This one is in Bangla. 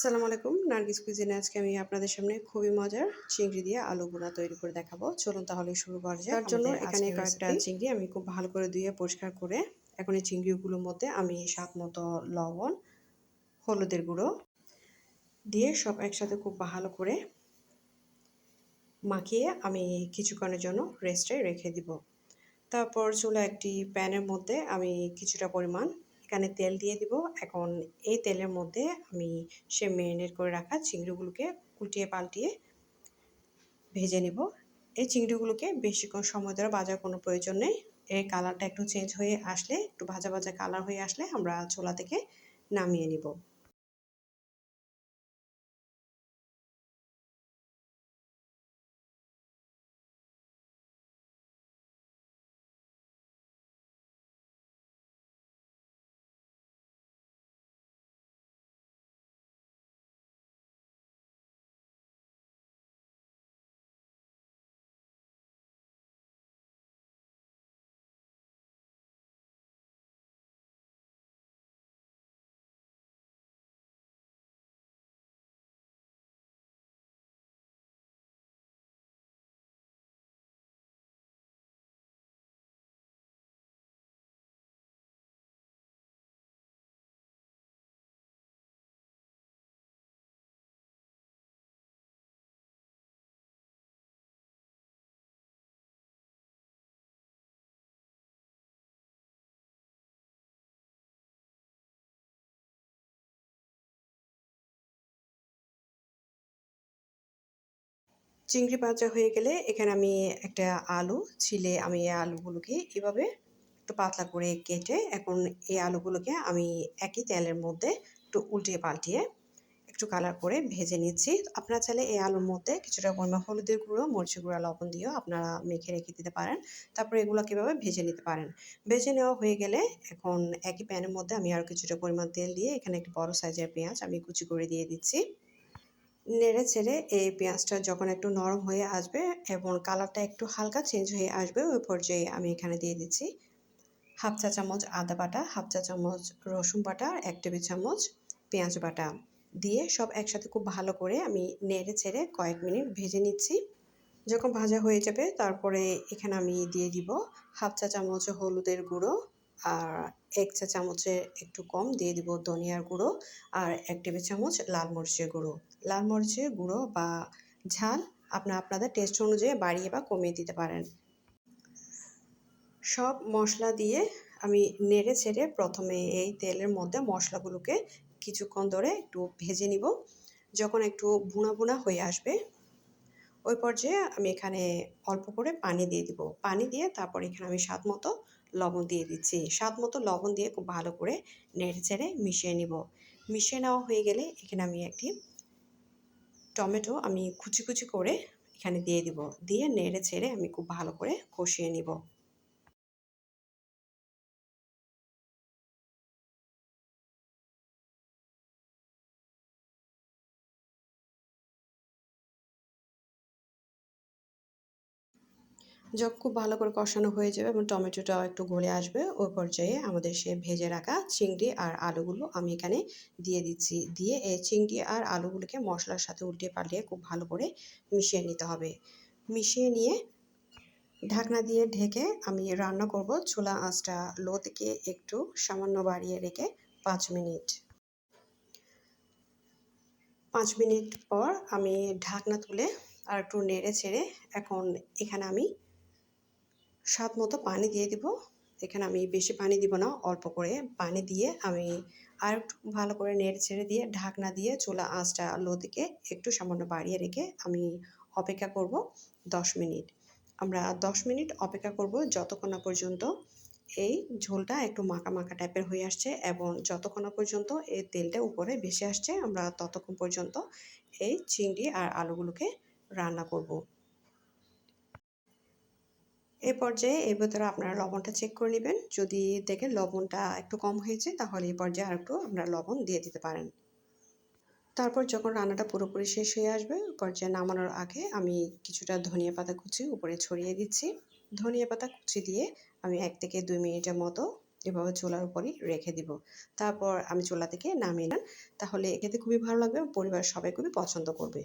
আসসালামু আলাইকুম। নার্গিস কুইজিনে আজকে আমি আপনাদের সামনে খুবই মজার চিংড়ি দিয়ে আলু বোনা তৈরি করে দেখাবো। চলুন তাহলে শুরু করা যায় তার জন্য এখানে কয়েকটা চিংড়ি আমি খুব ভালো করে ধুয়ে পরিষ্কার করে এখন এই চিংড়িগুলোর মধ্যে আমি স্বাদ মতো লবণ হলুদের গুঁড়ো দিয়ে সব একসাথে খুব ভালো করে মাখিয়ে আমি কিছুক্ষণের জন্য রেস্টে রেখে দিব। তারপর চুলা একটি প্যানের মধ্যে আমি কিছুটা পরিমাণ এখানে তেল দিয়ে দিব। এখন এই তেলের মধ্যে আমি সে মেরিনেট করে রাখা চিংড়িগুলোকে উল্টিয়ে পাল্টিয়ে ভেজে নেব। এই চিংড়িগুলোকে বেশিক্ষণ সময় ধরে ভাজার কোনো প্রয়োজন নেই। এর কালারটা একটু চেঞ্জ হয়ে আসলে, একটু ভাজা ভাজা কালার হয়ে আসলে আমরা ছোলা থেকে নামিয়ে নিব। চিংড়ি ভাজা হয়ে গেলে এখানে আমি একটা আলু ছিলে আমি এই আলুগুলোকে এভাবে একটু পাতলা করে কেটে এখন এই আলুগুলোকে আমি একই তেলের মধ্যে একটু উল্টিয়ে পাল্টিয়ে একটু কালার করে ভেজে নিচ্ছি। আপনারা চাইলে এই আলুর মধ্যে কিছুটা পরিমাণ হলুদের গুঁড়ো, মরিচের গুঁড়ো, লবণ দিয়েও আপনারা মেখে রেখে দিতে পারেন। তারপরে এগুলো কীভাবে ভেজে নিতে পারেন। ভেজে নেওয়া হয়ে গেলে এখন একই প্যানের মধ্যে আমি আরও কিছুটা পরিমাণ তেল দিয়ে এখানে একটি বড় সাইজের পেঁয়াজ আমি কুচি করে দিয়ে দিচ্ছি। নেড়ে ছেড়ে এই পেঁয়াজটা যখন একটু নরম হয়ে আসবে এবং কালারটা একটু হালকা চেঞ্জ হয়ে আসবে, ওই পর্যায়ে আমি এখানে দিয়ে দিচ্ছি হাফ চা চামচ আদা বাটা, হাফ চা চামচ রসুন বাটা, এক টেবিল চামচ পেঁয়াজ বাটা দিয়ে সব একসাথে খুব ভালো করে আমি নেড়ে ছেড়ে কয়েক মিনিট ভেজে নিচ্ছি। যখন ভাজা হয়ে যাবে, তারপরে এখানে আমি দিয়ে দিব হাফ চা চামচ হলুদের গুঁড়ো আর এক চা চামচের একটু কম দিয়ে দিব ধনিয়ার গুঁড়ো আর এক টেবিল চামচ লাল মরিচের গুঁড়ো। লাল মরিচের গুঁড়ো বা ঝাল আপনার আপনাদের টেস্ট অনুযায়ী বাড়িয়ে বা কমিয়ে দিতে পারেন। সব মশলা দিয়ে আমি নেড়ে ছেড়ে প্রথমে এই তেলের মধ্যে মশলাগুলোকে কিছুক্ষণ ধরে একটু ভেজে নিব। যখন একটু বুনা বুনা হয়ে আসবে ওই পর্যায়ে আমি এখানে অল্প করে পানি দিয়ে দিব। পানি দিয়ে তারপর এখানে আমি স্বাদ মতো লবণ দিয়ে দিচ্ছি। স্বাদ মতো লবণ দিয়ে খুব ভালো করে নেড়ে চেড়ে মিশিয়ে নিব। মিশিয়ে নেওয়া হয়ে গেলে এখানে আমি একটি টমেটো আমি কুচি কুচি করে এখানে দিয়ে দিব। দিয়ে নেড়ে ছেড়ে আমি খুব ভালো করে কষিয়ে নিব। যখন খুব ভালো করে কষানো হয়ে যাবে এবং টমেটোটাও একটু গলে আসবে। ওই পর্যায়ে আমাদের সে ভেজে রাখা চিংড়ি আর আলুগুলো আমি এখানে দিয়ে দিচ্ছি। দিয়ে এই চিংড়ি আর আলুগুলোকে মশলার সাথে উল্টিয়ে পাল্টিয়ে খুব ভালো করে মিশিয়ে নিতে হবে। মিশিয়ে নিয়ে ঢাকনা দিয়ে ঢেকে আমি রান্না করব চুলা আঁচটা লো থেকে একটু সামান্য বাড়িয়ে রেখে পাঁচ মিনিট। পাঁচ মিনিট পর আমি ঢাকনা তুলে আর একটু নেড়ে ছেড়ে এখন এখানে আমি স্বাদ মতো পানি দিয়ে দিব। এখানে আমি বেশি পানি দিব না, অল্প করে পানি দিয়ে আমি আর একটু ভালো করে নেড়ে ছেড়ে দিয়ে ঢাকনা দিয়ে চুলা আঁচটা লো দিকে একটু সামান্য বাড়িয়ে রেখে আমি অপেক্ষা করব দশ মিনিট। আমরা দশ মিনিট অপেক্ষা করব যতক্ষণ না পর্যন্ত এই ঝোলটা একটু মাখা মাখা টাইপের হয়ে আসছে এবং যতক্ষণ পর্যন্ত এই তেলটা উপরে ভেসে আসছে, আমরা ততক্ষণ পর্যন্ত এই চিংড়ি আর আলুগুলোকে রান্না করব। এই পর্যায়ে এই ভেতরে আপনারা লবণটা চেক করে নেবেন। যদি দেখেন লবণটা একটু কম হয়েছে, তাহলে এই পর্যায়ে আর একটু আপনারা লবণ দিয়ে দিতে পারেন। তারপর যখন রান্নাটা পুরোপুরি শেষ হয়ে আসবে পর্যায়ে নামানোর আগে আমি কিছুটা ধনিয়া পাতা কুচি উপরে ছড়িয়ে দিচ্ছি। ধনিয়া পাতা কুচি দিয়ে আমি এক থেকে দুই মিনিটের মতো এভাবে চুলার উপরই রেখে দিব। তারপর আমি চুলা থেকে নামিয়ে নিলাম তাহলে খেতে খুবই ভালো লাগবে পরিবার সবাই খুবই পছন্দ করবে।